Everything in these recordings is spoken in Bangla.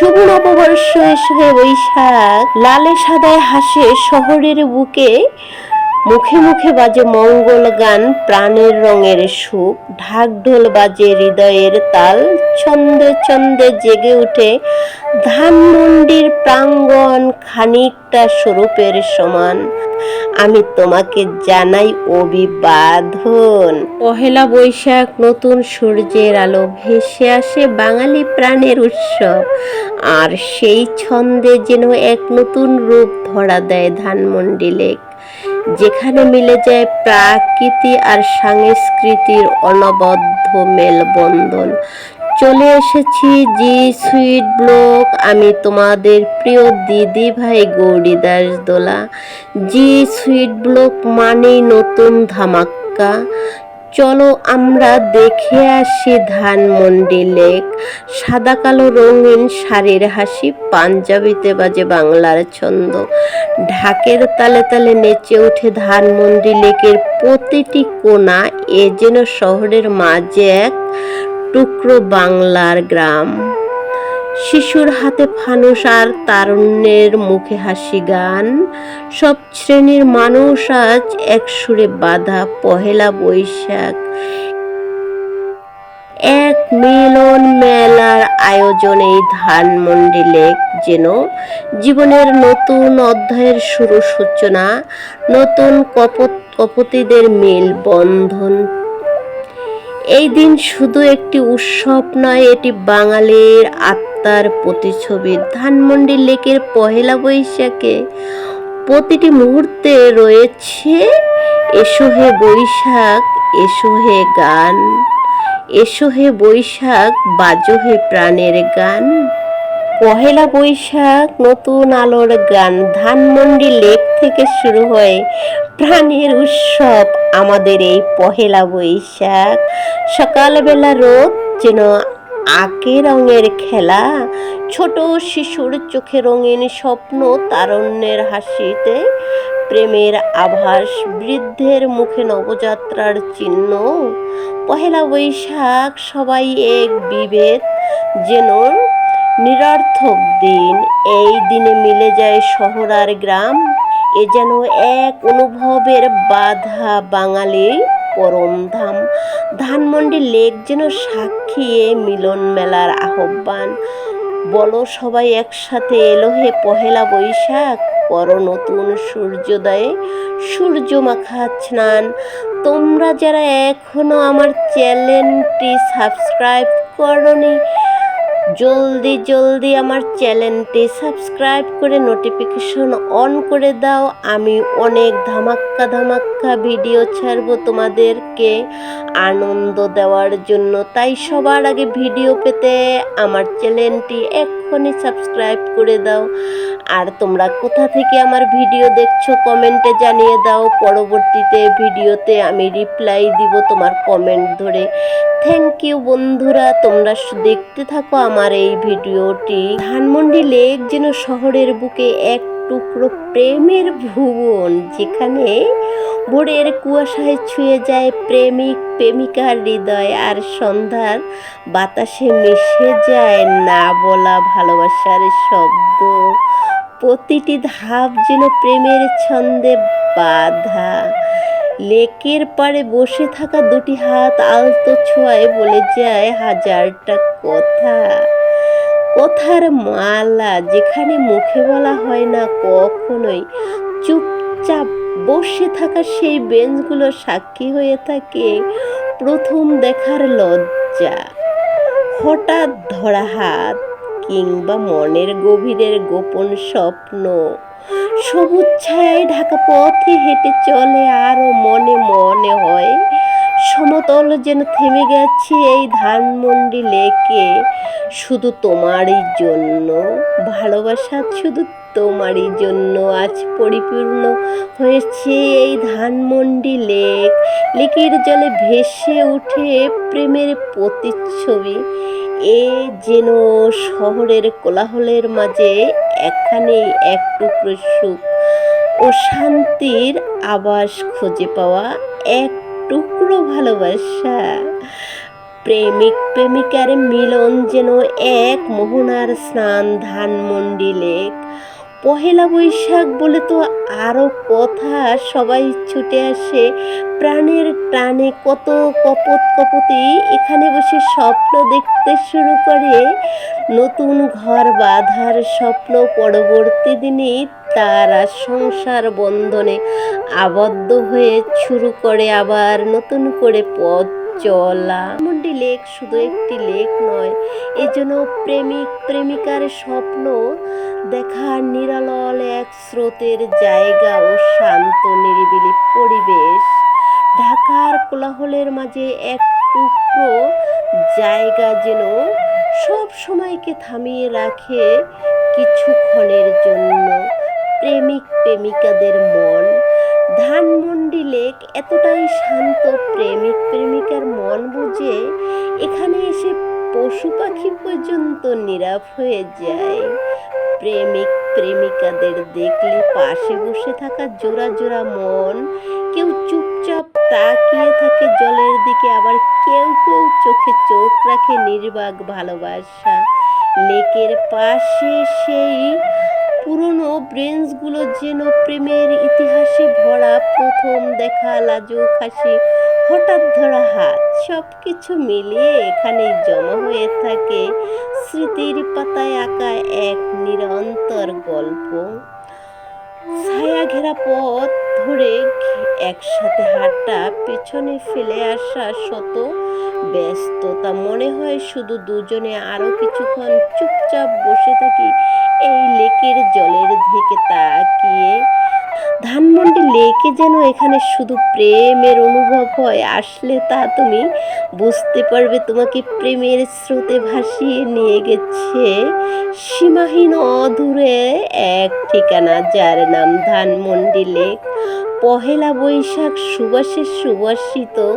শুভ নববর্ষ এসে বৈশাখ লালে সাদায় হাসে শহরের বুকে। মুখে মুখে বাজে মঙ্গল গান, প্রাণের রঙের সুখ ঢাক ঢোল বাজে হৃদয়ের তাল, ছন্দে ছন্দে জেগে ওঠে ধানমন্ডির প্রাঙ্গণ খানিকটা স্বরূপের সমান। আমি তোমাকে জানাই অভিবাদন। পহেলা বৈশাখ, নতুন সূর্যের আলো ভেসে আসে বাঙালি প্রাণের উৎসব। আর সেই ছন্দে যেন এক নতুন রূপ ধরা দেয় ধানমন্ডি লেক। যেখানে মিলে যায় প্রাকৃতি আর সংস্কৃতির অনবদ্য মেলবন্ধন। চলে এসেছি জি সুইট ব্লক। আমি তোমাদের প্রিয় দিদি ভাই গৌরী দাস দোলা। জি সুইট ব্লক মানেই নতুন ধামাক্কা। চলো আমরা দেখে আসি ধানমন্ডি লেক। সাদা কালো রঙিন শাড়ির হাসি পাঞ্জাবিতে বাজে বাংলার ছন্দ। ঢাকের তালে তালে নেচে ওঠে ধানমন্ডি লেকের প্রতিটি কোণা, এ যেন শহরের মাঝে এক টুকরো বাংলার গ্রাম। শিশুর হাতে ফানুস আর তারুণ্যের মুখে হাসি গান। সব শ্রেণির মানুষ আজ এক সুরে বাধা, পহেলা বৈশাখ। এক মিলন মেলার আয়োজনে এই ধানমন্ডি লেক যেন জীবনের নতুন অধ্যায়ের শুরু সূচনা, নতুন কপত কপতিদের মেল বন্ধন এই দিন শুধু একটি উৎসব নয়, এটি বাঙালির আত্মার প্রতিছবি ধানমন্ডি লেকের পহেলা বৈশাখে প্রতিটি মুহূর্তে রয়েছে, এসো হে বৈশাখ, এসো হে গান, এসো হে বৈশাখ, বাজো হে প্রাণের গান। পহেলা বৈশাখ নতুন আলোর গান। ধানমন্ডি লেক থেকে শুরু হয় প্রাণের উৎসব। আমাদের এই পহেলা বৈশাখ। সকালবেলা রোদ যেন আকে রঙের খেলা। ছোট শিশুর চোখে রঙিন স্বপ্ন তারণ্যের হাসিতে, প্রেমের আভাস বৃদ্ধের মুখে নবযাত্রার চিহ্ন। পহেলা বৈশাখ সবাই এক বিভেদ, যেন নিরর্থক দিন। এই দিনে মিলে যায় শহর আর গ্রাম। এ যেন এক অনুভবের বাধা বাঙালি পরম ধাম। ধানমন্ডি লেক যেন সাক্ষী মিলন মেলার আহ্বান। বলো সবাই একসাথে এলো হে পহেলা বৈশাখ, পর নতুন সূর্যোদয়ে সূর্য মাখা স্নান। তোমরা যারা এখনও আমার চ্যানেলটি সাবস্ক্রাইব করনি জলদি জলদি আমার চ্যানেলটি সাবস্ক্রাইব করে নোটিফিকেশন অন করে দাও। আমি অনেক ধামাক্কা ধামাক্কা ভিডিও ছাড়বো তোমাদেরকে আনন্দ দেওয়ার জন্য। তাই সবার আগে ভিডিও পেতে আমার চ্যানেলটি এক্ষুনি সাবস্ক্রাইব করে দাও। আর তোমরা কোথা থেকে আমার ভিডিও দেখছ কমেন্টে জানিয়ে দাও। পরবর্তীতে ভিডিওতে আমি রিপ্লাই দিব তোমার কমেন্ট ধরে। থ্যাংক ইউ বন্ধুরা, তোমরা দেখতে থাকো আমার এই ভিডিওটি। ধানমন্ডি লেক যেন শহরের বুকে এক টুকরো প্রেমের ভুবন যেখানে ভোরের কুয়াশায় ছুঁয়ে যায় প্রেমিক প্রেমিকার হৃদয় আর সন্ধ্যার বাতাসে মিশে যায় না বলা ভালোবাসার শব্দ। প্রতিটি ধাপ যেন প্রেমের ছন্দে বাধা। লেকের পাড়ে বসে থাকা দুটি হাত আলতো ছোঁয়ায় বলে যায় হাজারটা কথা। কথার মালা যেখানে মুখে বলা হয় না কখনোই, চুপচাপ বসে থাকা সেই বেঞ্চগুলো সাক্ষী হয়ে থাকে প্রথম দেখার লজ্জা। হঠাৎ ধরা হাত কিংবা মনের গভীরের গোপন স্বপ্ন, সবুজ ছায়ায় ঢাকা পথে হেঁটে চলে আরও মনে মনে হয় সমতল যেন থেমে গেছে এই ধানমন্ডি লেকে। শুধু তোমারই জন্য ভালোবাসা, শুধু তোমারই জন্য আজ পরিপূর্ণ হয়েছে এই ধানমন্ডি লেক। লেকের জলে ভেসে উঠে প্রেমের প্রতিচ্ছবি। এ যেন শহরের কোলাহলের মাঝে এখানে এক টুকরো সুখ ও শান্তির আবাস খুঁজে পাওয়া এক টুকরো ভালোবাসা। প্রেমিক প্রেমিকার মিলন যেন এক মোহনার স্নান ধানমন্ডি লেক। পহেলা বৈশাখ বলে তো আরও কথা, সবাই ছুটে আসে প্রাণের টানে। কত কপত কপতি এখানে বসে স্বপ্ন দেখতে শুরু করে। নতুন ঘর বাঁধার স্বপ্ন পরবর্তী দিনে তারা সংসার বন্ধনে আবদ্ধ হয়ে শুরু করে আবার নতুন করে পথ চলা। মন্ডি লেক শুধু একটি লেক নয় এজন্য প্রেমিক প্রেমিকার স্বপ্ন। দেখার নিরালল এক স্রোতের জায়গা ও শান্ত নিরিবিলি পরিবেশ। ঢাকার কোলাহলের মাঝে এক টুকরো জায়গা যেন সব সময়কে থামিয়ে রাখে কিছুক্ষণের জন্য। প্রেমিক প্রেমিকাদের মন। ধানমন্ডি লেক এতটাই শান্ত, প্রেমিক প্রেমিকার মন বুঝে এখানে এসে পশু পাখি পর্যন্ত নিরাপ হয়ে যায়। প্রেমিক প্রেমিকাদের দেখলে পাশে বসে থাকা জোড়া জোড়া মন, কেউ চুপচাপ তাকিয়ে থাকে জলের দিকে, আবার কেউ কেউ চোখে চোখ রাখে নির্বাক ভালোবাসা। লেকের পাশে সেই পুরনো ব্রেঞ্চগুলো যেন প্রেমের ইতিহাসে ভরা প্রথম দেখা লাজুক হাসি। হঠাৎ ধরা হাত সব কিছু মিলিয়ে এখানে জমা হয়ে থাকে স্মৃতির পাতায় আঁকা এক নিরন্তর গল্প। ছায়া ঘেরা পথ ধরে একসাথে হাঁটা পেছনে ফেলে আসা শত ব্যস্ততা মনে হয় শুধু দুজনে আরও কিছুক্ষণ চুপচাপ বসে থাকি। এই লেকের জলের দিকে তাকিয়ে ধানমন্ডি লেকে যেন এখানে শুধু প্রেমের অনুভব হয়, আসলে তা তুমি বুঝতে পারবে। তোমাকে প্রেমের স্রোতে ভাসিয়ে নিয়ে গেছে সীমাহীন অদূরে এক ঠিকানা যার নাম ধানমন্ডি লেক। পহেলা বৈশাখ সুবাসে সুবাসিত,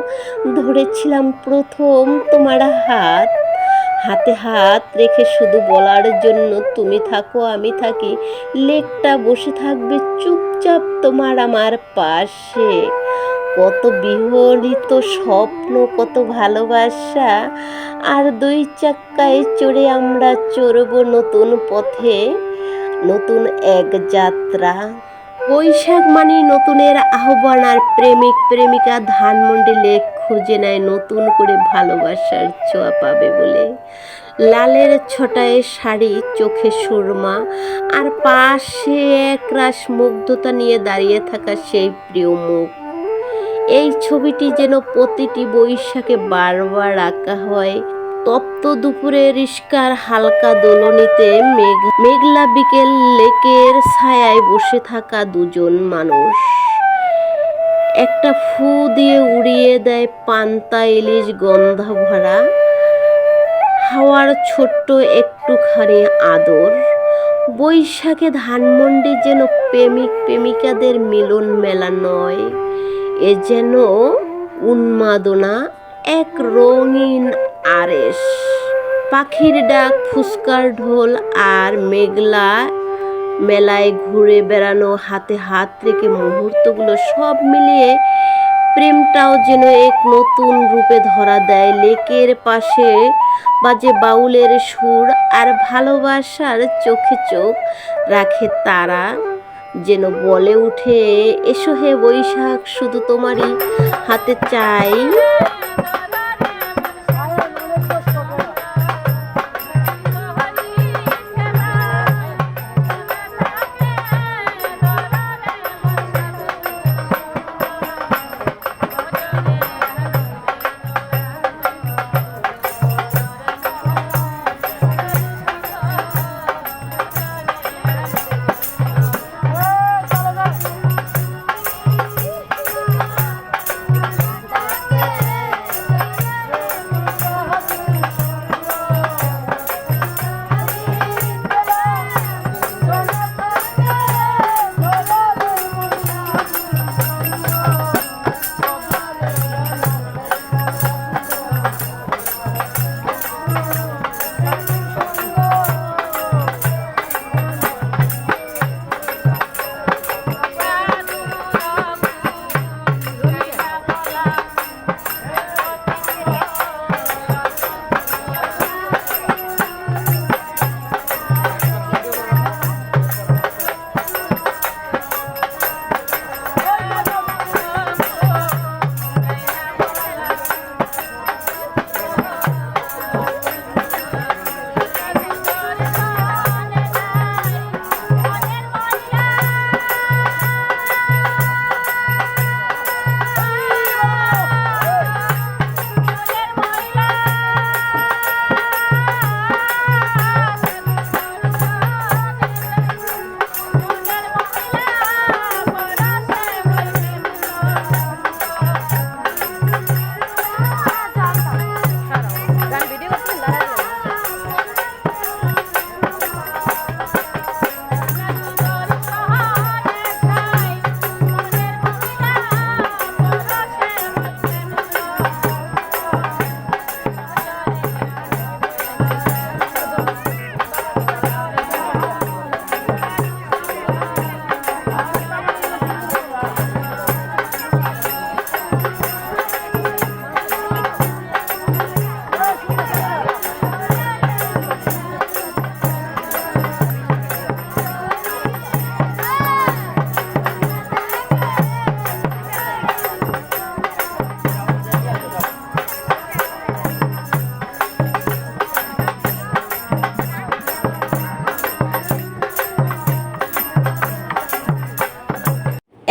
ধরেছিলাম প্রথম তোমার হাত। হাতে হাত রেখে শুধু বলার জন্য তুমি থাকো, আমি থাকি। লেকটা বসে থাকবে চুপচাপ তোমার আমার পাশে। কত বিহলিত স্বপ্ন, কত ভালোবাসা। আর দুই চাক্কায় চড়ে আমরা চড়ব নতুন পথে। নতুন এক যাত্রা। বৈশাখ মানে নতুনের আহ্বান আর প্রেমিক প্রেমিকা ধানমন্ডি লেক খুঁজে নেয় নতুন করে ভালোবাসার ছোঁয়া পাবে বলে। লালের ছটায় শাড়ি, চোখে সুরমা আর পাশে এক রাস মুগ্ধতা নিয়ে দাঁড়িয়ে থাকা সেই প্রিয় মুখ। এই ছবিটি যেন প্রতিটি বৈশাখে বারবার আঁকা হয় তপ্ত দুপুরে রিস্কার হালকা দোলনিতে মেঘ, মেঘলা বিকেল লেকের ছায়ায় বসে থাকা দুজন মানুষ। একটা ফু দিয়ে উড়িয়ে দেয় পান্তা, ইলিশ, গন্ধ ভরা, হাওয়ার ছোট্ট একটুখানি আদর। বৈশাখে ধানমন্ডি যেন প্রেমিক প্রেমিকাদের মিলন মেলা নয়, এ যেন উন্মাদনা, এক রঙিন আরেস পাখির ডাক, ফুসকার ঢোল আর মেঘলা মেলায় ঘুরে বেড়ানো, হাতে হাত রেখে মুহূর্তগুলো সব মিলিয়ে প্রেমটাও যেন এক নতুন রূপে ধরা দেয়। লেকের পাশে বাজে বাউলের সুর আর ভালোবাসার চোখে চোখ রাখে তারা। যেন বলে উঠে এসো হে বৈশাখ, শুধু তোমারই হাতে চাই।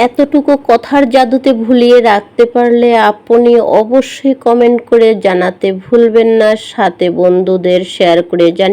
এতটুকু কথার জাদুতে ভুলিয়ে রাখতে পারলে আপনি অবশ্যই কমেন্ট করে জানাতে ভুলবেন না, সাথে বন্ধুদের শেয়ার করে জান